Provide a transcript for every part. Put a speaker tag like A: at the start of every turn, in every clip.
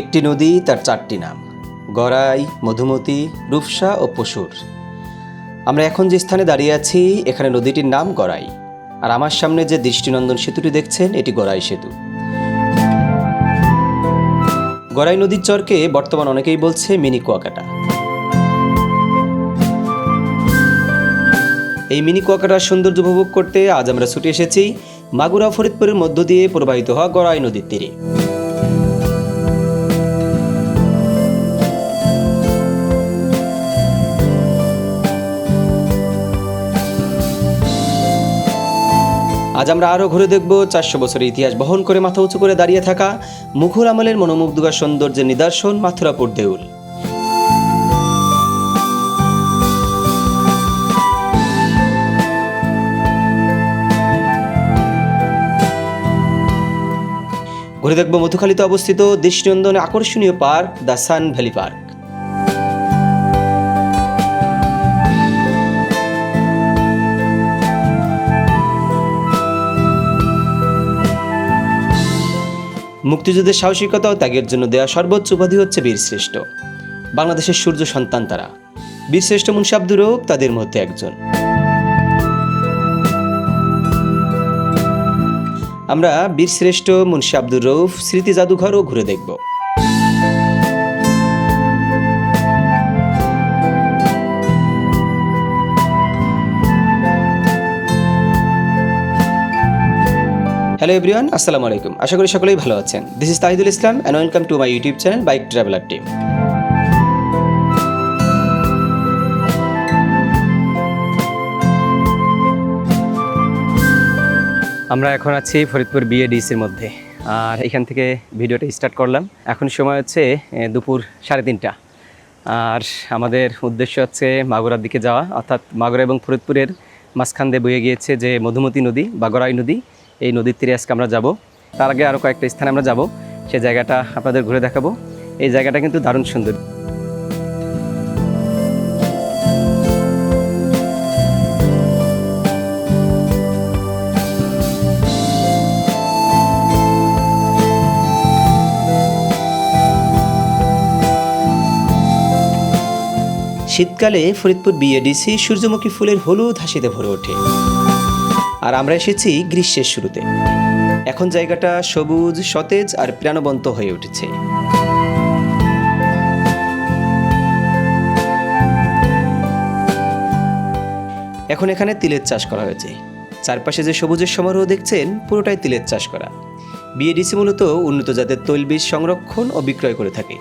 A: একটি নদী তার চারটি নাম, গড়াই, মধুমতি, রূপসা ও পশুর। আমরা এখন যে স্থানে দাঁড়িয়ে আছি, এখানে নদীটির নাম গড়াই। আর আমার সামনে যে দৃষ্টিনন্দন সেতুটি দেখছেন, এটি গড়াই সেতু। গড়াই নদীর চরকে বর্তমান অনেকেই বলছে মিনি কুয়াকাটা। এই মিনি কুয়াকাটার সৌন্দর্য উপভোগ করতে আজ আমরা ছুটে এসেছি মাগুরা ফরিদপুরের মধ্য দিয়ে প্রবাহিত হওয়া গড়াই নদীর তীরে। আজ আমরা আরও ঘুরে দেখব চারশো বছরের ইতিহাস বহন করে মাথা উঁচু করে দাঁড়িয়ে থাকা মুঘল আমলের মনোমুগ্ধকর সৌন্দর্যের নিদর্শন মাথুরাপুর দেউল। ঘুরে দেখব মধুখালীতে অবস্থিত দৃষ্টিনন্দন আকর্ষণীয় park the sun valley park. মুক্তিযুদ্ধের সাহসিকতা ও ত্যাগের জন্য দেওয়া সর্বোচ্চ উপাধি হচ্ছে বীরশ্রেষ্ঠ বাংলাদেশের সূর্য সন্তান তারা। বীরশ্রেষ্ঠ মুন্সি আব্দুর রৌফ তাদের মধ্যে একজন। আমরা বীরশ্রেষ্ঠ মুন্সি আব্দুর রৌফ স্মৃতি জাদুঘরও ঘুরে দেখব। হ্যালো এভরিওয়ান আসসালামু আলাইকুম। আশা করি সকলেই ভালো আছেন। This is Tahidul Islam and welcome to my YouTube channel bike traveller team আমরা এখন আছি ফরিদপুর বিএডিসির মধ্যে। আর এখান থেকে ভিডিওটা স্টার্ট করলাম। এখন সময় হচ্ছে দুপুর সাড়ে তিনটা। আর আমাদের উদ্দেশ্য হচ্ছে মাগুরার দিকে যাওয়া। অর্থাৎ মাগুরা এবং ফরিদপুরের মাঝখান দিয়ে বয়ে গিয়েছে যে মধুমতি নদী বা গড়াই নদী। এই নদীর তীরে আজকে আমরা যাব। তার আগে আরও কয়েকটা স্থানে আমরা যাব। সে জায়গাটা আপনাদের ঘুরে দেখাবো। এই জায়গাটা কিন্তু দারুণ সুন্দর। শীতকালে ফরিদপুর বিএডিসি সূর্যমুখী ফুলের হলুদ হাসিতে ভরে ওঠে। আর আমরা এসেছি গ্রীষ্মের শুরুতে। এখন জায়গাটা সবুজ, সতেজ আর প্রাণবন্ত হয়ে উঠেছে। এখন এখানে তিলের চাষ করা হয়েছে। চারপাশে যে সবুজের সমারোহ দেখছেন, পুরোটাই তিলের চাষ করা। বিএডিসি মূলত উন্নত জাতের তৈলবীজ সংরক্ষণ ও বিক্রয় করে থাকে।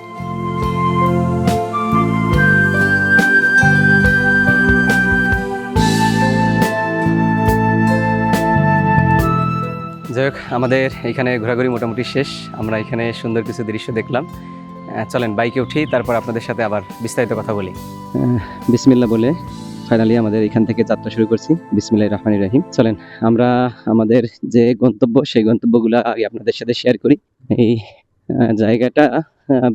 A: যাই হোক আমাদের এখানে ঘোরাঘুরি মোটামুটি শেষ। আমরা এখানে সুন্দর কিছু দৃশ্য দেখলাম। চলেন, বাইকে উঠি, তারপর আপনাদের সাথে আবার বিস্তারিত কথা বলি। বিসমিল্লা বলে ফাইনালি আমাদের এখান থেকে যাত্রা শুরু করছি। বিসমিল্লাহ রহমান রাহিম। চলেন, আমরা আমাদের যে গন্তব্য, সেই গন্তব্যগুলো আগে আপনাদের সাথে শেয়ার করি। এই জায়গাটা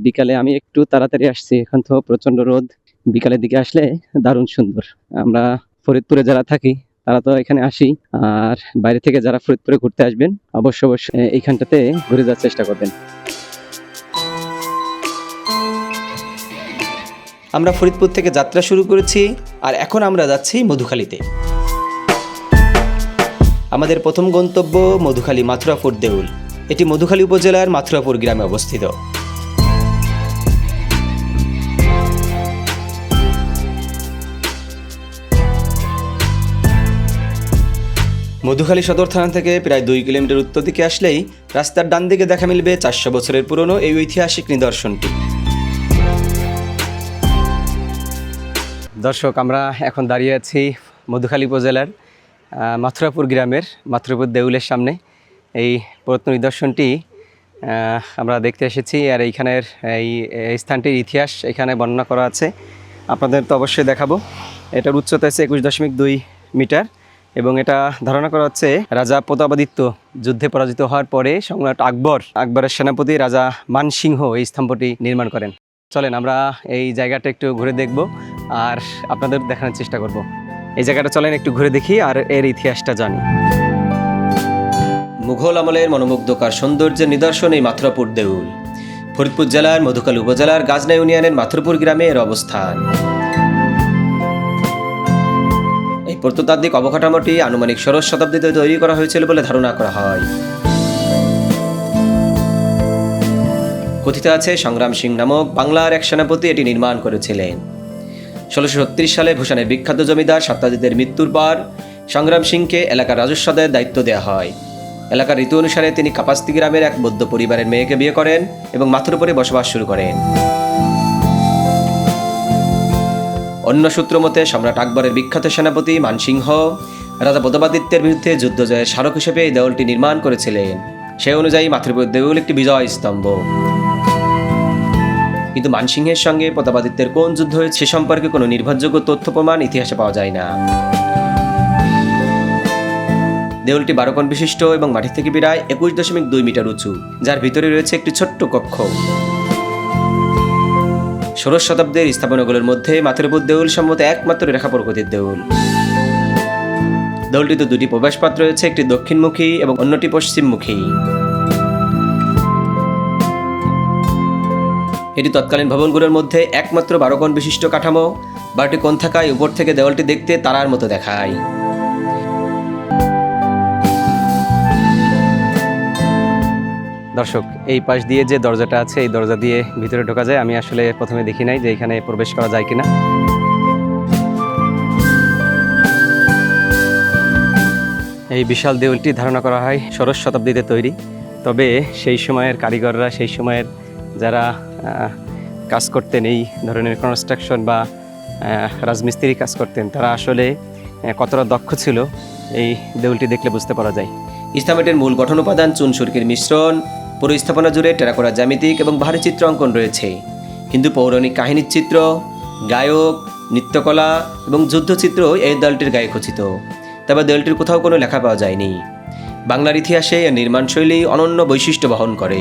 A: বিকালে আমি একটু তাড়াতাড়ি আসছি। এখন তো প্রচণ্ড রোদ। বিকালের দিকে আসলে দারুণ সুন্দর। আমরা ফরিদপুরে যারা থাকি তারা তো এখানে আসি আর বাইরে থেকে যারা ফরিদপুরে ঘুরতে আসবেন, অবশ্য অবশ্যই এইখানটাতে ঘুরে যাওয়ার চেষ্টা করবেন। আমরা ফরিদপুর থেকে যাত্রা শুরু করেছি, আর এখন আমরা যাচ্ছি মধুখালীতে। আমাদের প্রথম গন্তব্য মধুখালী মাথুরাপুর দেউল। এটি মধুখালী উপজেলার মাথুরাপুর গ্রামে অবস্থিত। মধুখালী সদর থানা থেকে প্রায় দুই কিলোমিটার উত্তর দিকে আসলেই রাস্তার ডান দিকে দেখা মিলবে চারশো বছরের পুরনো এই ঐতিহাসিক নিদর্শনটি। দর্শক, আমরা এখন দাঁড়িয়ে আছি মধুখালী উপজেলার মাথুরাপুর গ্রামের, মাথুরাপুর দেউলের সামনে। এই পুরাতন নিদর্শনটি আমরা দেখতে এসেছি আর এইখানের এই স্থানটির ইতিহাস এখানে বর্ণনা করা আছে। আপনাদের তো অবশ্যই দেখাবো। এটার উচ্চতা আছে একুশ দশমিক দুই মিটার। এবং এটা ধারণা করা হচ্ছে রাজা প্রতাপাদিত্য যুদ্ধে পরাজিত হওয়ার পরে সম্রাট আকবর, আকবরের সেনাপতি রাজা মানসিংহ এই স্তম্ভটি নির্মাণ করেন। চলেন আমরা এই জায়গাটা একটু ঘুরে দেখব আর আপনাদের দেখানোর চেষ্টা করব। এই জায়গাটা চলেন একটু ঘুরে দেখি আর এর ইতিহাসটা জানি। মুঘল আমলের মনোমুগ্ধকার সৌন্দর্যের নিদর্শন এই মাথুরাপুর দেউল।
B: ফরিদপুর জেলার মধুকালী উপজেলার, গাজনা ইউনিয়নের মাথুরপুর গ্রামে এর অবস্থান। প্রত্নতাত্ত্বিক অবকাঠামোটি আনুমানিক ষোড়শ শতাব্দীতে তৈরি করা হয়েছিল বলে ধারণা করা হয়। কথিত আছে, সংগ্রাম সিং নামক বাংলার এক সেনাপতি এটি নির্মাণ করেছিলেন। ষোলোশো সালে ভূষণের বিখ্যাত জমিদার সত্যাজিতের মৃত্যুর পর সংগ্রাম সিংকে এলাকার রাজস্ব আদায়ের দায়িত্ব দেওয়া হয়। এলাকার ঋতু অনুসারে তিনি কাপাস্তি গ্রামের এক বৌদ্ধ পরিবারের মেয়েকে বিয়ে করেন এবং মাথুর উপরে বসবাস শুরু করেন। অন্য সূত্র মতে, সম্রাট আকবরের বিখ্যাত সেনাপতি মানসিংহ রাজা প্রতাপাদিত্যের বিরুদ্ধে যুদ্ধ জয়ের স্মারক হিসেবে এই দেউলটি নির্মাণ করেছিলেন। সেই অনুযায়ী মাথুরপুর দেউল একটি বিজয় স্তম্ভ। কিন্তু মানসিংহের সঙ্গে প্রতাপাদিত্যের কোন যুদ্ধ হয়েছে সে সম্পর্কে কোনো নির্ভরযোগ্য তথ্য প্রমাণ ইতিহাসে পাওয়া যায় না। দেউলটি বারো কোণ বিশিষ্ট এবং মাটি থেকে প্রায় একুশ দশমিক দুই মিটার উঁচু, যার ভিতরে রয়েছে একটি ছোট্ট কক্ষ। ষোড়শ শতাব্দীর স্থাপনাগুলোর মধ্যে মাথুরপুর দেউল সম্মত একমাত্র রেখা প্রকৃতির দেউল। দেউলটিতে দুটি প্রবেশপথ রয়েছে, একটি দক্ষিণমুখী এবং অন্যটি পশ্চিমমুখী। এটি তৎকালীন ভবনগুলোর মধ্যে একমাত্র বারো কোণ বিশিষ্ট কাঠামো, বারোটি কোণ থাকায় উপর থেকে দেওয়ালটি দেখতে তারার মতো দেখায়। দর্শক, এই পাশ দিয়ে যে দরজাটা আছে, এই দরজা দিয়ে ভিতরে ঢোকা যায়। আমি আসলে প্রথমে দেখি নাই যে এখানে প্রবেশ করা যায় কিনা। এই বিশাল দেউলটি ধারণা করা হয় ষোড়শ শতাব্দীতে তৈরি। তবে সেই সময়ের কারিগররা, সেই সময়ের যারা কাজ করতেন, এই ধরনের কনস্ট্রাকশন বা রাজমিস্ত্রি কাজ করতেন, তারা আসলে কতটা দক্ষ ছিল, এই দেউলটি দেখলে বুঝতে পারা যায়। ইসলামেটের মূল গঠন উপাদান চুন সুরকির মিশ্রণ। পুরো স্থাপনা জুড়ে টেরাকোরা জ্যামিতিক এবং ভারী চিত্র অঙ্কন রয়েছে। হিন্দু পৌরাণিক কাহিনীর চিত্র, গায়ক, নৃত্যকলা এবং যুদ্ধচিত্র এই দলটির গায়ে খচিত। তবে দলটির কোথাও কোনো লেখা পাওয়া যায়নি। বাংলার ইতিহাসে এর নির্মাণশৈলী অনন্য বৈশিষ্ট্য বহন করে।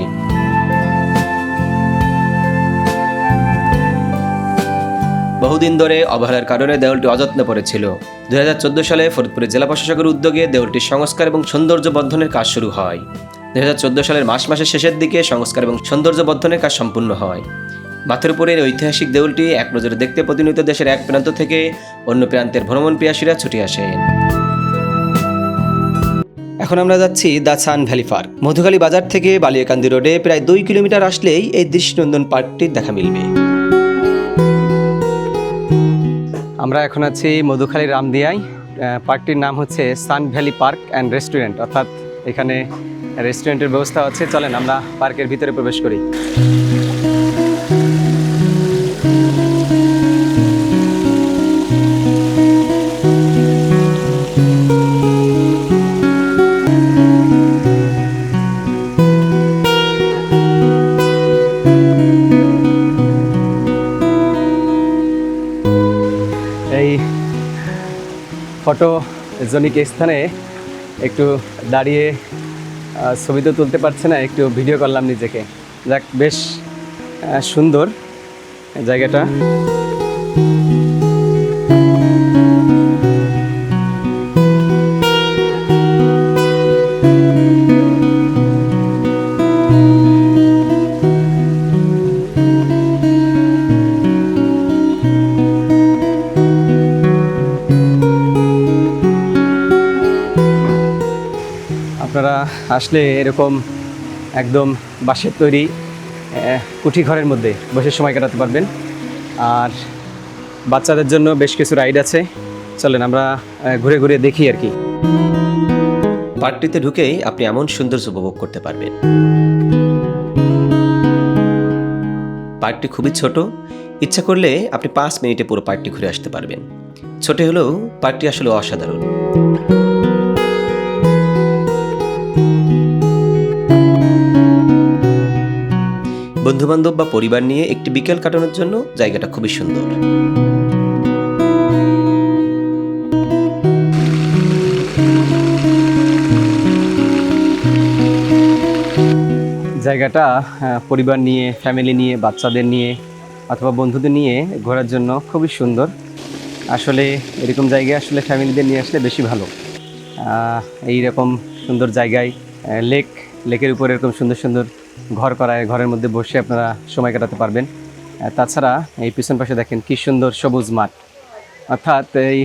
B: বহুদিন ধরে অবহেলার কারণে দেউলটি অযত্নে পড়েছিল। দুই হাজার চোদ্দ সালে ফরিদপুরের জেলা প্রশাসকের উদ্যোগে দেউলটির সংস্কার এবং সৌন্দর্য বর্ধনের কাজ শুরু হয়। দুই হাজার চোদ্দ সালের মাস মাসের শেষের দিকে সংস্কার এবং সৌন্দর্য বর্ধনের কাজ সম্পূর্ণ হয়। মাথুরপুরের ঐতিহাসিক দেউলটি এক নজরে দেখতে প্রতিনিয়ত দেশের এক প্রান্ত থেকে অন্য প্রান্তের ভ্রমণ পিয়াসীরা ছুটে আসেন এখন আমরা যাচ্ছি the sun valley park. Madhukhali বাজার থেকে বালিয়াকান্দি রোডে প্রায় দুই কিলোমিটার আসলেই এই দৃষ্টিনন্দন পার্কটির দেখা মিলবে। আমরা এখন আছি মধুখালী রামদিয়ায়। পার্কটির নাম হচ্ছে sun valley park and restaurant. অর্থাৎ এখানে রেস্টুরেন্টের ব্যবস্থা আছে, চলেন আমরা পার্কের ভিতরে প্রবেশ করি। এই ফটো জনিক স্থানে একটু দাঁড়িয়ে ছবি তো তুলতে পারছে না একটু ভিডিও করলাম নিজেকে। যাক বেশ সুন্দর জায়গাটা। আসলে এরকম একদম বাঁশের তৈরি কুঠি ঘরের মধ্যে বসে সময় কাটাতে পারবেন। আর বাচ্চাদের জন্য বেশ কিছু রাইড আছে। চলেন আমরা ঘুরে ঘুরে দেখি আর কি। পার্কটিতে ঢুকেই আপনি এমন সৌন্দর্য উপভোগ করতে পারবেন। পার্কটি খুবই ছোট। ইচ্ছা করলে আপনি পাঁচ মিনিটে পুরো পার্কটি ঘুরে আসতে পারবেন। ছোট হলেও পার্কটি আসলে অসাধারণ। বন্ধুবান্ধব বা পরিবার নিয়ে একটি বিকেল কাটানোর জন্য জায়গাটা খুবই সুন্দর। জায়গাটা পরিবার নিয়ে ফ্যামিলি নিয়ে, বাচ্চাদের নিয়ে অথবা বন্ধুদের নিয়ে ঘোরার জন্য খুবই সুন্দর। আসলে এরকম জায়গায় আসলে ফ্যামিলিদের নিয়ে আসলে বেশি ভালো। এই রকম সুন্দর জায়গায় লেক লেকের উপর এরকম সুন্দর সুন্দর
A: ঘর করায়, ঘরের মধ্যে বসে আপনারা সময় কাটাতে পারবেন। তাছাড়া এই পিছন পাশে দেখেন কি সুন্দর সবুজ মাঠ। অর্থাৎ এই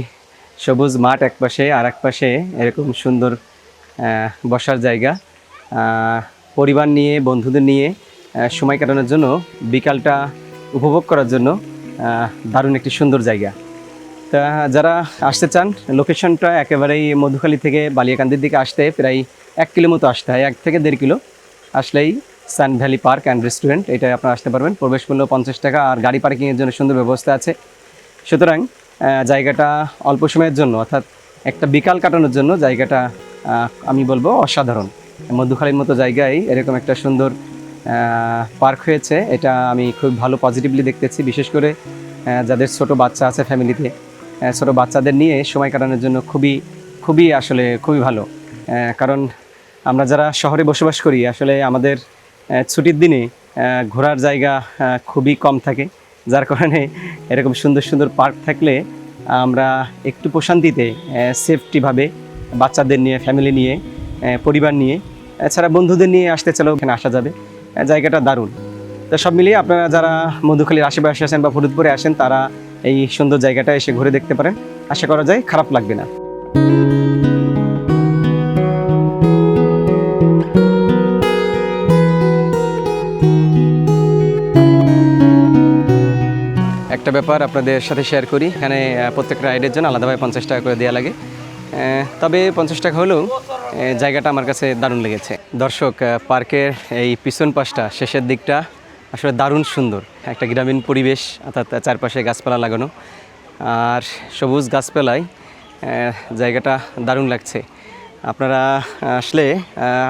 A: সবুজ মাঠ এক পাশে আর এক পাশে এরকম সুন্দর বসার জায়গা। পরিবার নিয়ে, বন্ধুদের নিয়ে সময় কাটানোর জন্য, বিকালটা উপভোগ করার জন্য দারুণ একটি সুন্দর জায়গা। তা যারা আসতে চান, লোকেশনটা একেবারেই মধুখালী থেকে বালিয়াকান্দির দিকে আসতে প্রায় এক কিলো মতো আসতে হয়, এক থেকে দেড় কিলো। আসলেই sun valley park and restaurant এটাই আপনারা আসতে পারবেন। প্রবেশ মূল্য পঞ্চাশ টাকা আর গাড়ি পার্কিংয়ের জন্য সুন্দর ব্যবস্থা আছে। সুতরাং জায়গাটা অল্প সময়ের জন্য, অর্থাৎ একটা বিকাল কাটানোর জন্য জায়গাটা আমি বলব অসাধারণ। মধ্যখালীর মতো জায়গায় এরকম একটা সুন্দর পার্ক হয়েছে। এটা আমি খুব ভালো পজিটিভলি দেখতেছি। বিশেষ করে যাদের ছোট বাচ্চা আছে ফ্যামিলিতে ছোট বাচ্চাদের নিয়ে সময় কাটানোর জন্য খুবই খুবই আসলে খুবই ভালো। কারণ আমরা যারা শহরে বসবাস করি, আসলে আমাদের ছুটির দিনে ঘোরার জায়গা খুবই কম থাকে। যার কারণে এরকম সুন্দর সুন্দর পার্ক থাকলে আমরা একটু প্রশান্তিতে সেফটিভাবে বাচ্চাদের নিয়ে ফ্যামিলি নিয়ে পরিবার নিয়ে, এছাড়া বন্ধুদের নিয়ে আসতে চাইলেও এখানে আসা যাবে। জায়গাটা দারুণ। তো সব মিলিয়ে আপনারা যারা মধুখালীর আশেপাশে আসেন বা ফরিদপুরে আসেন, তারা এই সুন্দর জায়গাটা এসে ঘুরে দেখতে পারেন। আশা করা যায় খারাপ লাগবে না। একটা ব্যাপার আপনাদের সাথে শেয়ার করি। এখানে আহ, প্রত্যেকটা রাইডের জন্য আলাদাভাবে পঞ্চাশ টাকা করে দেওয়া লাগে। তবে পঞ্চাশ টাকা হলেও জায়গাটা আমার কাছে দারুণ লেগেছে। দর্শক পার্কের এই পিছন পাশটা শেষের দিকটা আসলে দারুণ সুন্দর। একটা গ্রামীণ পরিবেশ অর্থাৎ চারপাশে গাছপালা লাগানো। আর সবুজ গাছপালায় জায়গাটা দারুণ লাগছে। আপনারা আসলে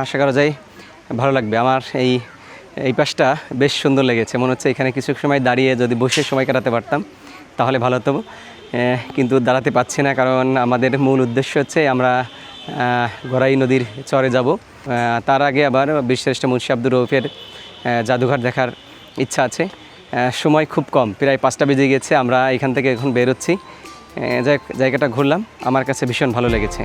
A: আশা করা যায় ভালো লাগবে। আমার এই এই পাশটা বেশ সুন্দর লেগেছে। মনে হচ্ছে এখানে কিছু সময় দাঁড়িয়ে যদি বসে সময় কাটাতে পারতাম, তাহলে ভালো হতো। কিন্তু দাঁড়াতে পারছি না, কারণ আমাদের মূল উদ্দেশ্য হচ্ছে আমরা গড়াই নদীর চরে যাব। তার আগে আবার বিশ্রেষ্ঠ মুন্সি আব্দুর রৌফের জাদুঘর দেখার ইচ্ছা আছে। সময় খুব কম, প্রায় পাঁচটা বেজে গেছে, আমরা এখান থেকে এখন বেরোচ্ছি। জায়গাটা ঘুরলাম, আমার কাছে ভীষণ ভালো লেগেছে।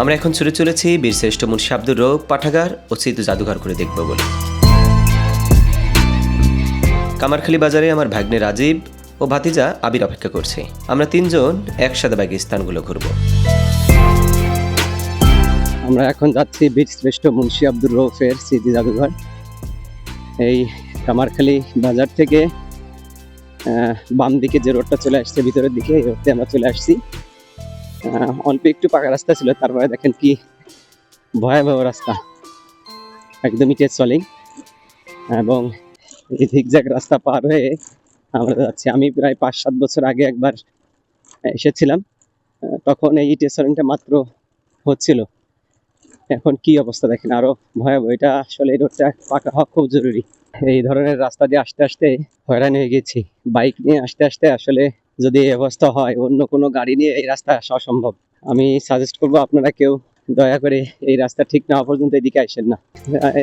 B: আমরা এখন ছুটে চলেছি বীরশ্রেষ্ঠ মুন্সি আব্দুর রৌফ পাঠাগার ও স্মৃতি জাদুঘর করে দেখব বলে। কামারখালী বাজারে আমার ভাগ্নে রাজীব ও ভাতিজা আবির অপেক্ষা করছে। আমরা তিনজন একসাথে বাইকে স্থানগুলো ঘুরব।
A: আমরা এখন যাচ্ছি বীর শ্রেষ্ঠ মুন্সি আব্দুর রৌফের স্মৃতি জাদুঘর। এই কামারখালী বাজার থেকে বাম দিকে যে রোডটা চলে আসছে, ভিতরের দিকে, এই রোডতে আমরা চলে আসছি। অল্প একটু পাকা রাস্তা ছিল, তারপরে দেখেন কি ভয়াবহ রাস্তা। একদমই টেস্ট চলিং এবং এই ঝিকঝ্যাক রাস্তা পার হয়ে আমরা যাচ্ছি। আমি প্রায় পাঁচ সাত বছর আগে একবার এসেছিলাম। তখন এই টেস্টলিংটা মাত্র হচ্ছিল। এখন কি অবস্থা দেখেন, আরও ভয়াবহ। এটা আসলে এই রোডটা পাকা হওয়া খুব জরুরি। এই ধরনের রাস্তা দিয়ে আসতে আসতে হয়রান হয়ে গেছি। বাইক নিয়ে আসতে আসতে আসলে যদি অবস্থা হয় অন্য কোনো গাড়ি নিয়ে এই রাস্তা আসা অসম্ভব। আমি সাজেস্ট করব আপনারা কেউ দয়া করে এই রাস্তা ঠিক না পর্যন্ত এদিকে আসেন না।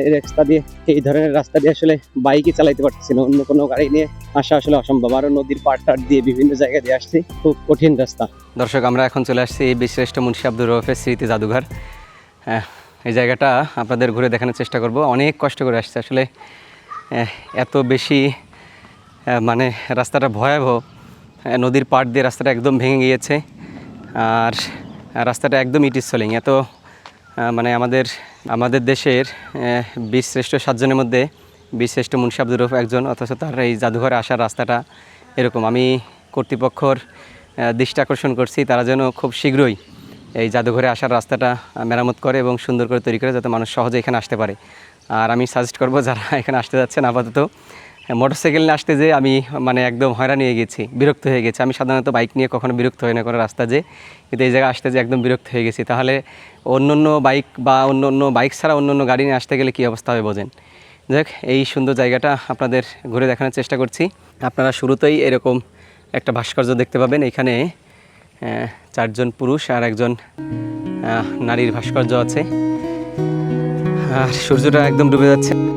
A: এই রাস্তা দিয়ে এই ধরনের রাস্তা দিয়ে আসলে বাইকই চালাইতে পারতেছি না। অন্য কোনো গাড়ি নিয়ে আসা আসলে অসম্ভব। আরও নদীর পাড় টাড় দিয়ে বিভিন্ন জায়গা দিয়ে আসছি খুব কঠিন রাস্তা। দর্শক আমরা এখন চলে আসছি এই বিশ্রেষ্ঠ মুন্সি আব্দুর রফের স্মৃতি জাদুঘর। হ্যাঁ, এই জায়গাটা আপনাদের ঘুরে দেখানোর চেষ্টা করব। অনেক কষ্ট করে আসছে। আসলে এত বেশি মানে রাস্তাটা ভয়াবহ। নদীর পাড় দিয়ে রাস্তাটা একদম ভেঙে গিয়েছে। আর রাস্তাটা একদম ইটিস চলিং এত মানে আমাদের আমাদের দেশের বীর শ্রেষ্ঠ সাতজনের মধ্যে বীর শ্রেষ্ঠ মুন্সি আব্দুর রফ একজন, অথচ তার এই জাদুঘরে আসার রাস্তাটা এরকম। আমি কর্তৃপক্ষর দৃষ্টি আকর্ষণ করছি, তারা যেন খুব শীঘ্রই এই জাদুঘরে আসার রাস্তাটা মেরামত করে এবং সুন্দর করে তৈরি করে, যাতে মানুষ সহজে এখানে আসতে পারে। আর আমি সাজেস্ট করব, যারা এখানে আসতে যাচ্ছেন আপাতত মোটরসাইকেল নিয়ে আসতে যে আমি মানে একদম হয়রান হয়ে গেছি, বিরক্ত হয়ে গেছি। আমি সাধারণত বাইক নিয়ে কখনো বিরক্ত হই না কোনো রাস্তা যে, কিন্তু এই জায়গায় আসতে যে একদম বিরক্ত হয়ে গেছি। তাহলে অন্য অন্য বাইক বা অন্য অন্য বাইক ছাড়া অন্য অন্য গাড়ি নিয়ে আসতে গেলে কী অবস্থা হবে বোঝেন? যাক, এই সুন্দর জায়গাটা আপনাদের ঘুরে দেখানোর চেষ্টা করছি। আপনারা শুরুতেই এরকম একটা ভাস্কর্য দেখতে পাবেন। এখানে চারজন পুরুষ আর একজন নারীর ভাস্কর্য আছে। আর সূর্যটা একদম ডুবে যাচ্ছে।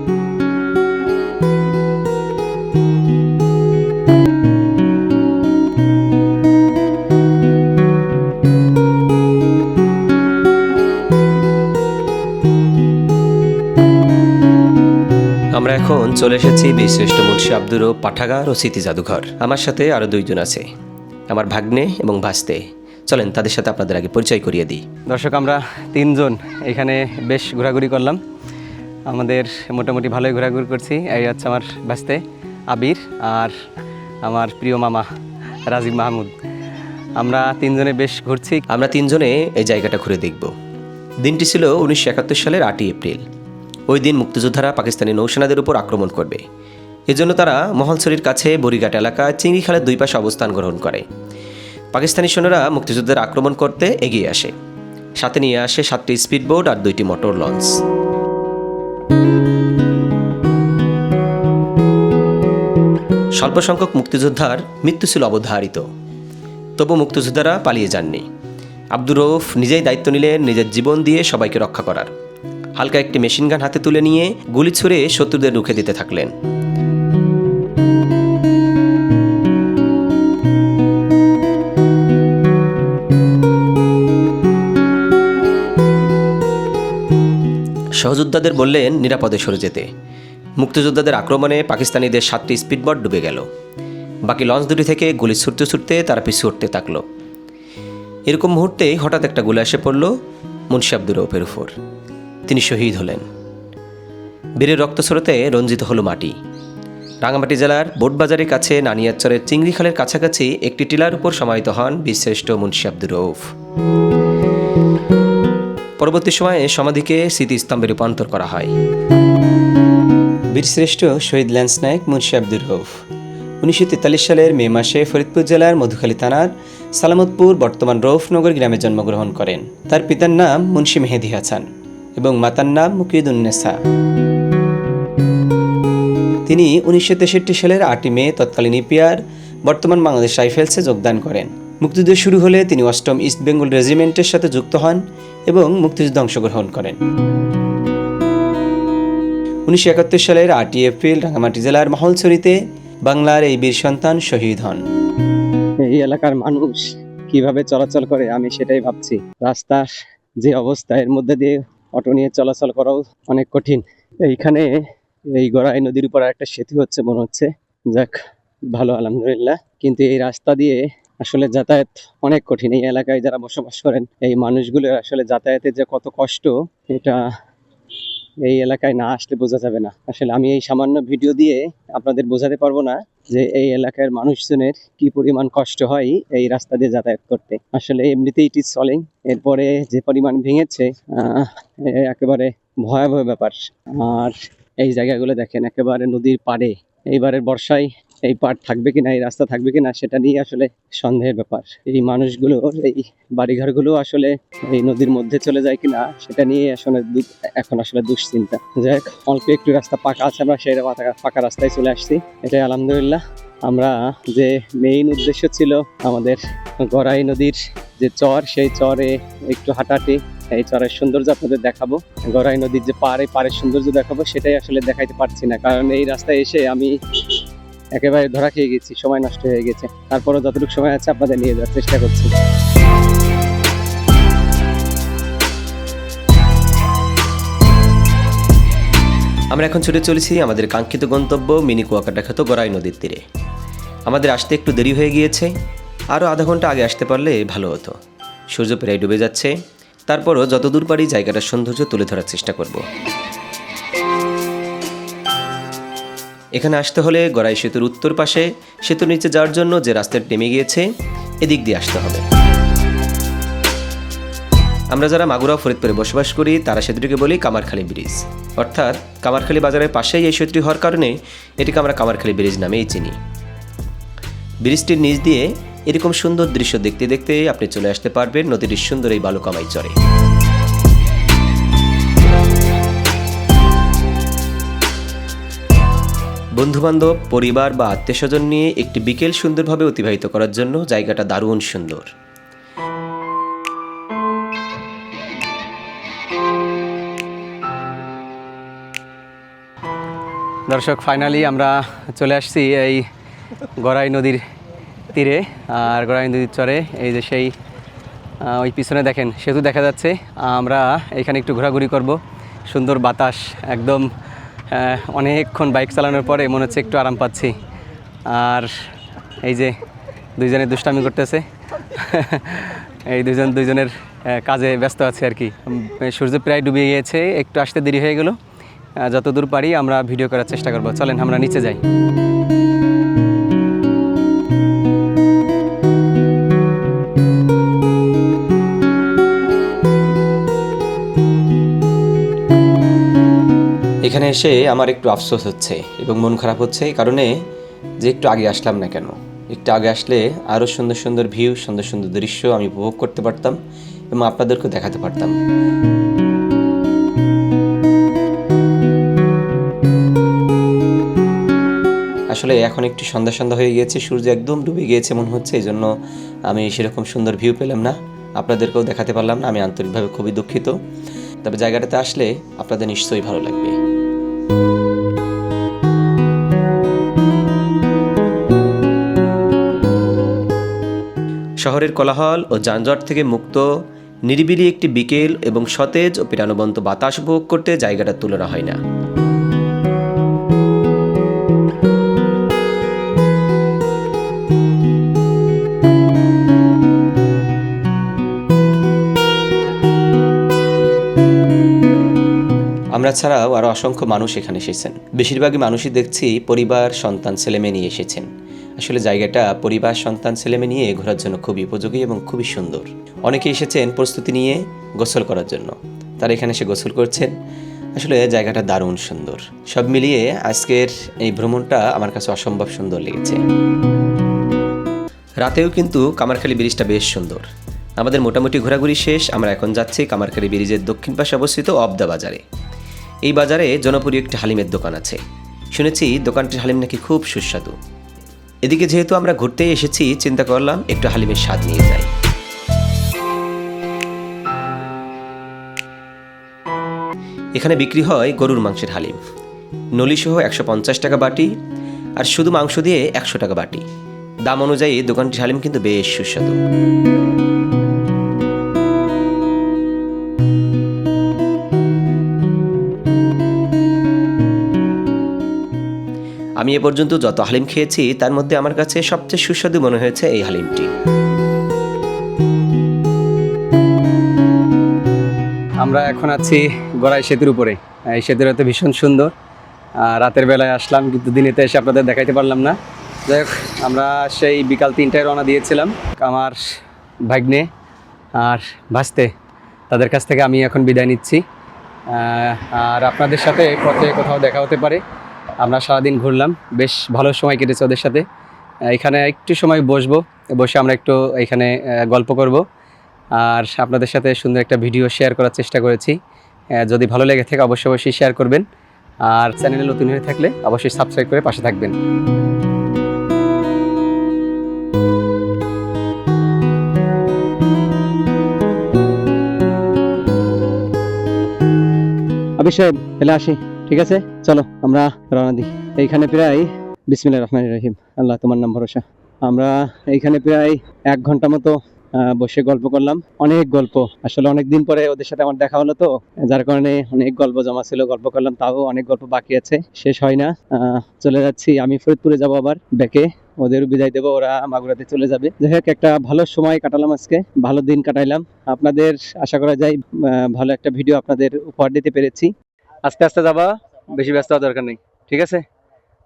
B: এখন চলে এসেছি বীরশ্রেষ্ঠ মুন্সী আব্দুর রৌফ পাঠাগার ও স্মৃতি জাদুঘর। আমার সাথে আরও দুইজন আছে। আমার ভাগ্নে এবং ভাস্তে। চলেন তাদের সাথে আপনাদের আগে পরিচয় করিয়ে দিই।
A: দর্শক আমরা তিনজন এখানে বেশ ঘোরাঘুরি করলাম। আমাদের মোটামুটি ভালোই ঘোরাঘুরি করছি। এই হচ্ছে আমার বাস্তে আবির আর আমার প্রিয় মামা রাজীব মাহমুদ। আমরা তিনজনে বেশ ঘুরছি।
B: আমরা তিনজনে এই জায়গাটা ঘুরে দেখব। দিনটি ছিল উনিশশো একাত্তর সালের আটই এপ্রিল। ওই দিন মুক্তিযোদ্ধারা পাকিস্তানি নৌসেনাদের উপর আক্রমণ করবে। এজন্য তারা মহলছড়ির কাছে বরিঘাট এলাকা চিংড়ি খালের দুই পাশে অবস্থান গ্রহণ করে। পাকিস্তানি সৈন্যরা মুক্তিযোদ্ধাদের আক্রমণ করতে এগিয়ে আসে। সাথে নিয়ে আসে সাতটি স্পিডবোট আর দুইটি মোটর লঞ্চ। স্বল্প সংখ্যক মুক্তিযোদ্ধার মৃত্যু ছিল অবধারিত। তবু মুক্তিযোদ্ধারা পালিয়ে যাননি। আব্দুর রৌফ নিজেই দায়িত্ব নিলেন নিজের জীবন দিয়ে সবাইকে রক্ষা করার। হালকা একটি মেশিনগান হাতে তুলে নিয়ে গুলি ছুড়ে শত্রুদের রুখে দিতে থাকলেন। সহযোদ্ধাদের বললেন, নিরাপদে সরে যেতে। মুক্তিযোদ্ধাদের আক্রমণে পাকিস্তানিদের সাতটি স্পিডবোট ডুবে গেল। বাকি লঞ্চ দুটি থেকে গুলি ছুটতে ছুটতে তারা পিছু উঠতে থাকল। এরকম মুহূর্তে হঠাৎ একটা গুলি এসে পড়ল মুন্সি আব্দুর রৌফের উপর। তিনি শহীদ হলেন। বীরের রক্তস্রোতে রঞ্জিত হলো মাটি। রাঙামাটি জেলার বোটবাজারের কাছে নানিয়ারচরের চিংড়ি খালের কাছাকাছি একটি টিলার উপর সমাহিত হন বীরশ্রেষ্ঠ মুন্সি আব্দুর রৌফ পরবর্তী সময়ে সমাধিকে স্মৃতিস্তম্ভে রূপান্তর করা হয়। বীরশ্রেষ্ঠ শহীদ ল্যান্স নায়ক মুন্সি আব্দুর রৌফ উনিশশো তেতাল্লিশ সালের মে মাসে ফরিদপুর জেলার মধুখালী থানার সালামতপুর বর্তমান রৌফনগর গ্রামে জন্মগ্রহণ করেন। তার পিতার নাম মুন্সি মেহেদি হাসান। এবং মাতার নাম মুকিদুন্নেসা তিনি উনিশশো তেষট্টি সালের আটই মে তৎকালীন ইপিআর, বর্তমান বাংলাদেশ রাইফেলসে যোগদান করেন। মুক্তিযুদ্ধ শুরু হলে তিনি অষ্টম ইস্ট বেঙ্গল রেজিমেন্টের সাথে যুক্ত হন এবং মুক্তিযুদ্ধে অংশগ্রহণ করেন। উনিশশো একাত্তর সালের আটই এপ্রিল রাঙামাটি জেলার মহলছড়িতে বাংলার এই বীর সন্তান শহীদ হন।
A: এই এলাকার মানুষ কীভাবে চলাচল করে আমি সেটাই ভাবছি। রাস্তার যে অবস্থা, এর মধ্যে দিয়ে অটো নিয়ে চলাচল করাও অনেক কঠিন। এইখানে এই গড়াই নদীর উপর একটা সেতু হচ্ছে মনে হচ্ছে। যাক, ভালো, আলহামদুলিল্লাহ। কিন্তু এই রাস্তা দিয়ে আসলে যাতায়াত অনেক কঠিন। এই এলাকায় যারা বসবাস করেন, এই মানুষগুলোর আসলে যাতায়াতের যে কত কষ্ট, এটা এই এলাকায় না আসলে বোঝা যাবে না। আসলে আমি এই সামান্য ভিডিও দিয়ে আপনাদের বোঝাতে পারব না যে এই এলাকার মানুষজনের কি পরিমাণ কষ্ট হয় এই রাস্তা দিয়ে যাতায়াত করতে। আসলে এমনিতেই ইট ইজ সলিং এরপরে যে পরিমাণ ভেঙেছে একেবারে ভয়াবহ ব্যাপার। আর এই জায়গাগুলো দেখেন, একেবারে নদীর পাড়ে। এইবারের বর্ষায় এই পাড় থাকবে কিনা এই রাস্তা থাকবে কিনা সেটা নিয়ে আসলে সন্দেহের ব্যাপার। এই মানুষগুলো এই বাড়িঘরগুলো আসলে এই নদীর মধ্যে চলে যায় কিনা সেটা নিয়ে আসলে এখন আসলে দুশ্চিন্তা। যাই হোক, অল্প একটু রাস্তা পাকা আছে আমরা সেই পাকা- পাকা রাস্তায় চলে আসছি। এটাই আলহামদুলিল্লাহ। আমরা যে মেইন উদ্দেশ্য ছিল আমাদের গড়াই নদীর যে চর সেই চরে একটু হাঁটাহাঁটি এই চরের সৌন্দর্য আপনাদের দেখাবো। গড়াই নদীর যে পাড়ে পাড়ের সৌন্দর্য দেখাবো সেটাই আসলে দেখাইতে পারছি না। কারণ এই রাস্তায় এসে আমি একেবারে ধরা খেয়ে গেছি, সময় নষ্ট হয়ে গেছে। তারপরও যতটুকু সময় আছে আপনাদের নিয়ে যাওয়ার চেষ্টা করছি।
B: আমরা এখন ছুটে চলেছি আমাদের কাঙ্ক্ষিত গন্তব্য মিনি কুয়াকাটা খ্যাত গড়াই নদীর তীরে। আমাদের আসতে একটু দেরি হয়ে গিয়েছে। আরও আধা ঘণ্টা আগে আসতে পারলে ভালো হতো। সূর্য প্রায় ডুবে যাচ্ছে। তারপরও যত দূর পারি জায়গাটার সৌন্দর্য তুলে ধরার চেষ্টা করব। এখানে আসতে হলে গড়াই সেতুর উত্তর পাশে সেতুর নিচে যাওয়ার জন্য যে রাস্তাটি নেমে গিয়েছে, এদিক দিয়ে আসতে হবে। আমরা যারা মাগুরা ফরিদপুরে বসবাস করি, তারা সেতুটিকে বলি কামারখালী ব্রিজ। অর্থাৎ কামারখালী বাজারের পাশেই এই সেতুটি হওয়ার কারণে এটিকে আমরা কামারখালী ব্রিজ নামেই চিনি। ব্রিজটির নিচ দিয়ে এরকম সুন্দর দৃশ্য দেখতে দেখতে আপনি চলে আসতে পারবেন, নদীটির সুন্দর এই বালুকামাই চরে। বন্ধুবান্ধব, পরিবার বা আত্মীয় স্বজন নিয়ে একটি বিকেল সুন্দরভাবে অতিবাহিত করার জন্য জায়গাটা দারুণ সুন্দর।
A: দর্শক ফাইনালি আমরা চলে আসছি এই গড়াই নদীর তীরে। আর গড়াই নদীর চরে এই যে সেই ওই পিছনে দেখেন, সেতু দেখা যাচ্ছে। আমরা এখানে একটু ঘোরাঘুরি করব। সুন্দর বাতাস, একদম অনেকক্ষণ বাইক চালানোর পরে মনে হচ্ছে একটু আরাম পাচ্ছি। আর এই যে দুইজনে দুষ্টামি করতেছে, এই দুজন দুইজনের কাজে ব্যস্ত আছে আর কি। সূর্য প্রায় ডুবে গিয়েছে, একটু আসতে দেরি হয়ে গেল। যতদূর পারি আমরা ভিডিও করার চেষ্টা করব। চলেন, আমরা নিচে যাই।
B: এখানে এসে আমার একটু আফসোস হচ্ছে এবং মন খারাপ হচ্ছে এই কারণে যে একটু আগে আসলাম না কেন। একটু আগে আসলে আরও সুন্দর সুন্দর ভিউ, সুন্দর সুন্দর দৃশ্য আমি উপভোগ করতে পারতাম এবং আপনাদেরকেও দেখাতে পারতাম। আসলে এখন একটু সন্ধ্যা সন্ধ্যা হয়ে গিয়েছে, সূর্য একদম ডুবে গিয়েছে মনে হচ্ছে এই জন্য আমি সেরকম সুন্দর ভিউ পেলাম না। আপনাদেরকেও দেখাতে পারলাম না, আমি আন্তরিকভাবে খুবই দুঃখিত। তবে জায়গাটাতে আসলে আপনাদের নিশ্চয়ই ভালো লাগবে। শহরের কোলাহল ও যানজট থেকে মুক্ত, নিরিবিলি একটি বিকেল এবং সতেজ ও প্রাণবন্ত বাতাস উপভোগ করতে জায়গাটার তুলনা হয় না। আমরা ছাড়াও আরও অসংখ্য মানুষ এখানে এসেছেন। বেশিরভাগই মানুষই দেখছি পরিবার, সন্তান, ছেলেমেয়ে নিয়ে এসেছেন। আসলে জায়গাটা পরিবার, সন্তান, ছেলেমেয়ে নিয়ে ঘোরার জন্য খুবই উপযোগী এবং খুবই সুন্দর। অনেকে এসেছেন প্রস্তুতি নিয়ে গোসল করার জন্য। তারা এখানে এসে গোসল করছেন। আসলে জায়গাটা দারুণ সুন্দর। সব মিলিয়ে আজকের এই ভ্রমণটা আমার কাছে অসম্ভব সুন্দর লেগেছে। রাতেও কিন্তু কামারখালী ব্রিজটা বেশ সুন্দর। আমাদের মোটামুটি ঘোরাঘুরি শেষ। আমরা এখন যাচ্ছি কামারখালী ব্রিজের দক্ষিণ পাশে অবস্থিত অবদা বাজারে। এই বাজারে জনপ্রিয় একটি হালিমের দোকান আছে। শুনেছি দোকানটির হালিম নাকি খুব সুস্বাদু। এদিকে যেহেতু আমরা ঘুরতে এসেছি, চিন্তা করলাম একটু হালিমের স্বাদ নিয়ে যাই। এখানে বিক্রি হয় গরুর মাংসের হালিম। নলিসহ একশো পঞ্চাশ টাকা বাটি আর শুধু মাংস দিয়ে একশো টাকা বাটি। দাম অনুযায়ী দোকানটির হালিম কিন্তু বেশ সুস্বাদু। আমি এ পর্যন্ত যত হালিম খেয়েছি, তার মধ্যে আমার কাছে সবচেয়ে সুস্বাদু মনে হয়েছে এই হালিমটি।
A: আমরা এখন আছি গড়াই সেতুর উপরে। এই সেতুটা তো ভীষণ সুন্দর। রাতের বেলায় আসলাম, কিন্তু দিনেতে এসে আপনাদের দেখাইতে পারলাম না। যাই হোক, আমরা সেই বিকাল তিনটায় রওনা দিয়েছিলাম আমার ভাগ্নে আর ভাসতে। তাদের কাছ থেকে আমি এখন বিদায় নিচ্ছি। আর আপনাদের সাথে পথে কোথাও দেখা হতে পারে। আমরা সারাদিন ঘুরলাম। বেশ ভালো সময় কেটেছে ওদের সাথে। এখানে একটু সময় বসবো, বসে আমরা একটু এখানে গল্প করব। আর আপনাদের সাথে সুন্দর একটা ভিডিও শেয়ার করার চেষ্টা করেছি। যদি ভালো লেগে থাকে অবশ্যই অবশ্যই শেয়ার করবেন। আর চ্যানেলে নতুন হয়ে থাকলে অবশ্যই সাবস্ক্রাইব করে পাশে থাকবেন। এলে আসি। ঠিক আছে? চলো, আমরা রওনা দিই। এইখানে প্রায় বিসমিল্লাহ রহমান রহিম। আল্লাহ তোমার নাম ভরসা। আমরা এইখানে প্রায় এক ঘণ্টা মতো বসে গল্প করলাম। অনেক গল্প। আসলে অনেক দিন পরে ওদের সাথে আমার দেখা হলো তো। যার কারণে অনেক গল্প জমা ছিল, গল্প করলাম, তাও অনেক গল্প বাকি আছে। শেষ হয় না। চলে যাচ্ছি। আমি ফরিদপুরে যাব আবার, ব্যাকে। ওদের বিদায় দেবো, ওরা মাগুরাতে চলে যাবে। যাই হোক, একটা ভালো সময় কাটালাম আজকে। ভালো দিন কাটাইলাম। আপনাদের, আশা করা যায় ভালো একটা ভিডিও আপনাদের উপহার দিতে পেরেছি। আস্তে আস্তে যাবা, বেশি ব্যস্ত হওয়ার দরকার নেই, ঠিক আছে?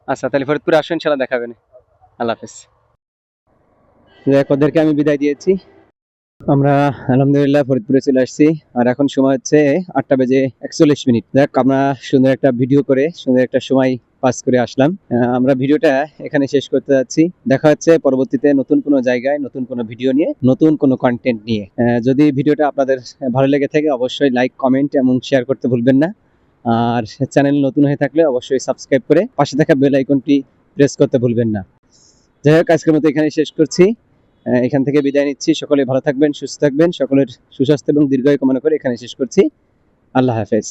A: আচ্ছা তাহলে ফরিদপুরে আসুন ইনশাল্লাহ দেখাবেন আল্লাহ হাফেজ। দেখ ওদেরকে আমি বিদায় দিয়েছি। আমরা আলহামদুলিল্লাহ ফরিদপুরে চলে আসছি, আর এখন সময় হচ্ছে আটটা বেজে একচল্লিশ মিনিট। দেখ আমরা সুন্দর একটা ভিডিও করে, সুন্দর একটা সময় পাস করে আসলাম। আমরা ভিডিওটা এখানে শেষ করতে যাচ্ছি। দেখা হচ্ছে পরবর্তীতে নতুন কোনো জায়গায়, নতুন কোনো ভিডিও নিয়ে, নতুন কোনো কন্টেন্ট নিয়ে। যদি ভিডিওটা আপনাদের ভালো লেগে থাকে, অবশ্যই লাইক কমেন্ট এবং শেয়ার করতে ভুলবেন না। আর চ্যানেল নতুন হয়ে থাকলে অবশ্যই সাবস্ক্রাইব করে পাশে থাকা বেল আইকনটি প্রেস করতে ভুলবেন না। যাই হোক, আজকের মতো এখানে শেষ করছি। এখান থেকে বিদায় নিচ্ছি। সকলে ভালো থাকবেন, সুস্থ থাকবেন। সকলের সুস্বাস্থ্য এবং দীর্ঘায়ু কামনা করে এখানে শেষ করছি। আল্লাহ হাফেজ।